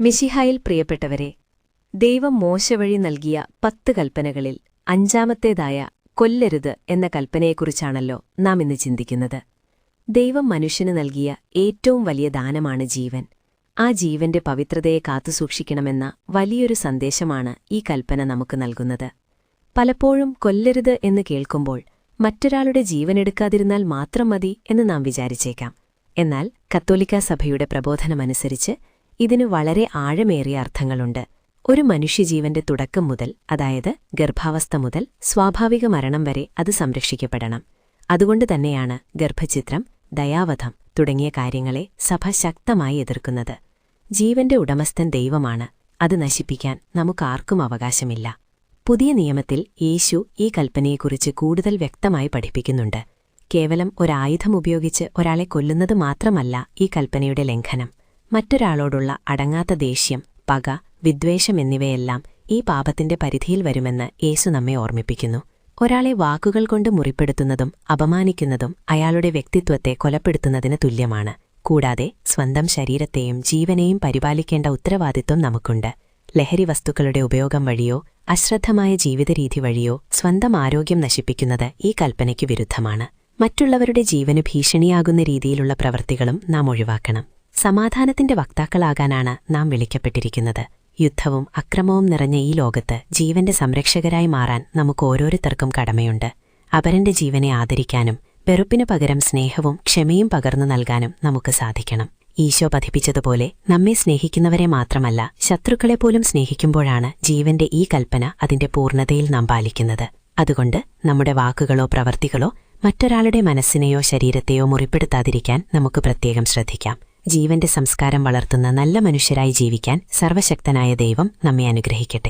മിശിഹായിൽ പ്രിയപ്പെട്ടവരെ ദൈവം മോശ വഴി നൽകിയ പത്ത് കൽപ്പനകളിൽ അഞ്ചാമത്തേതായ കൊല്ലരുത് എന്ന കൽപ്പനയെക്കുറിച്ചാണല്ലോ നാം ഇന്ന് ചിന്തിക്കുന്നത്. ദൈവം മനുഷ്യന് നൽകിയ ഏറ്റവും വലിയ ദാനമാണ് ജീവൻ. ആ ജീവന്റെ പവിത്രതയെ കാത്തുസൂക്ഷിക്കണമെന്ന വലിയൊരു സന്ദേശമാണ് ഈ കൽപ്പന നമുക്ക് നൽകുന്നത്. പലപ്പോഴും കൊല്ലരുത് എന്ന് കേൾക്കുമ്പോൾ മറ്റൊരാളുടെ ജീവനെടുക്കാതിരുന്നാൽ മാത്രം മതി എന്ന് നാം വിചാരിച്ചേക്കാം. എന്നാൽ കത്തോലിക്കാ സഭയുടെ പ്രബോധനമനുസരിച്ച് ഇതിന് വളരെ ആഴമേറിയ അർത്ഥങ്ങളുണ്ട്. ഒരു മനുഷ്യജീവന്റെ തുടക്കം മുതൽ അതായത് ഗർഭാവസ്ഥ മുതൽ സ്വാഭാവിക മരണം വരെ അത് സംരക്ഷിക്കപ്പെടണം. അതുകൊണ്ട് തന്നെയാണ് ഗർഭചിത്രം ദയാവധം തുടങ്ങിയ കാര്യങ്ങളെ സഭ ശക്തമായി എതിർക്കുന്നത്. ജീവന്റെ ഉടമസ്ഥൻ ദൈവമാണ് അത് നശിപ്പിക്കാൻ നമുക്കാർക്കും അവകാശമില്ല. പുതിയ നിയമത്തിൽ യേശു ഈ കൽപ്പനയെക്കുറിച്ച് കൂടുതൽ വ്യക്തമായി പഠിപ്പിക്കുന്നുണ്ട്. കേവലം ഒരായുധം ഉപയോഗിച്ച് ഒരാളെ കൊല്ലുന്നത് മാത്രമല്ല ഈ കൽപ്പനയുടെ ലംഘനം. മറ്റൊരാളോടുള്ള അടങ്ങാത്ത ദേഷ്യം പക വിദ്വേഷം എന്നിവയെല്ലാം ഈ പാപത്തിന്റെ പരിധിയിൽ വരുമെന്ന് യേശു നമ്മെ ഓർമ്മിപ്പിക്കുന്നു. ഒരാളെ വാക്കുകൾ കൊണ്ട് മുറിപ്പെടുത്തുന്നതും അപമാനിക്കുന്നതും അയാളുടെ വ്യക്തിത്വത്തെ കൊലപ്പെടുത്തുന്നതിന് തുല്യമാണ്. കൂടാതെ സ്വന്തം ശരീരത്തെയും ജീവനെയും പരിപാലിക്കേണ്ട ഉത്തരവാദിത്വം നമുക്കുണ്ട്. ലഹരി വസ്തുക്കളുടെ ഉപയോഗം വഴിയോ അശ്രദ്ധമായ ജീവിതരീതി വഴിയോ സ്വന്തം ആരോഗ്യം നശിപ്പിക്കുന്നത് ഈ കൽപ്പനയ്ക്കു വിരുദ്ധമാണ്. മറ്റുള്ളവരുടെ ജീവന് ഭീഷണിയാകുന്ന രീതിയിലുള്ള പ്രവൃത്തികളും നാം ഒഴിവാക്കണം. സമാധാനത്തിന്റെ വക്താക്കളാകാനാണ് നാം വിളിക്കപ്പെട്ടിരിക്കുന്നത്. യുദ്ധവും അക്രമവും നിറഞ്ഞ ഈ ലോകത്ത് ജീവന്റെ സംരക്ഷകരായി മാറാൻ നമുക്ക് ഓരോരുത്തർക്കും കടമയുണ്ട്. അപരന്റെ ജീവനെ ആദരിക്കാനും വെറുപ്പിനു പകരം സ്നേഹവും ക്ഷമയും പകർന്നു നൽകാനും നമുക്ക് സാധിക്കണം. ഈശോ പഠിപ്പിച്ചതുപോലെ നമ്മെ സ്നേഹിക്കുന്നവരെ മാത്രമല്ല ശത്രുക്കളെപ്പോലും സ്നേഹിക്കുമ്പോഴാണ് ജീവന്റെ ഈ കൽപ്പന അതിന്റെ പൂർണതയിൽ നാം പാലിക്കുന്നത്. അതുകൊണ്ട് നമ്മുടെ വാക്കുകളോ പ്രവർത്തികളോ മറ്റൊരാളുടെ മനസ്സിനെയോ ശരീരത്തെയോ മുറിപ്പെടുത്താതിരിക്കാൻ നമുക്ക് പ്രത്യേകം ശ്രദ്ധിക്കാം. ജീവന്റെ സംസ്കാരം വളർത്തുന്ന നല്ല മനുഷ്യരായി ജീവിക്കാൻ സർവശക്തനായ ദൈവം നമ്മെ അനുഗ്രഹിക്കട്ടെ.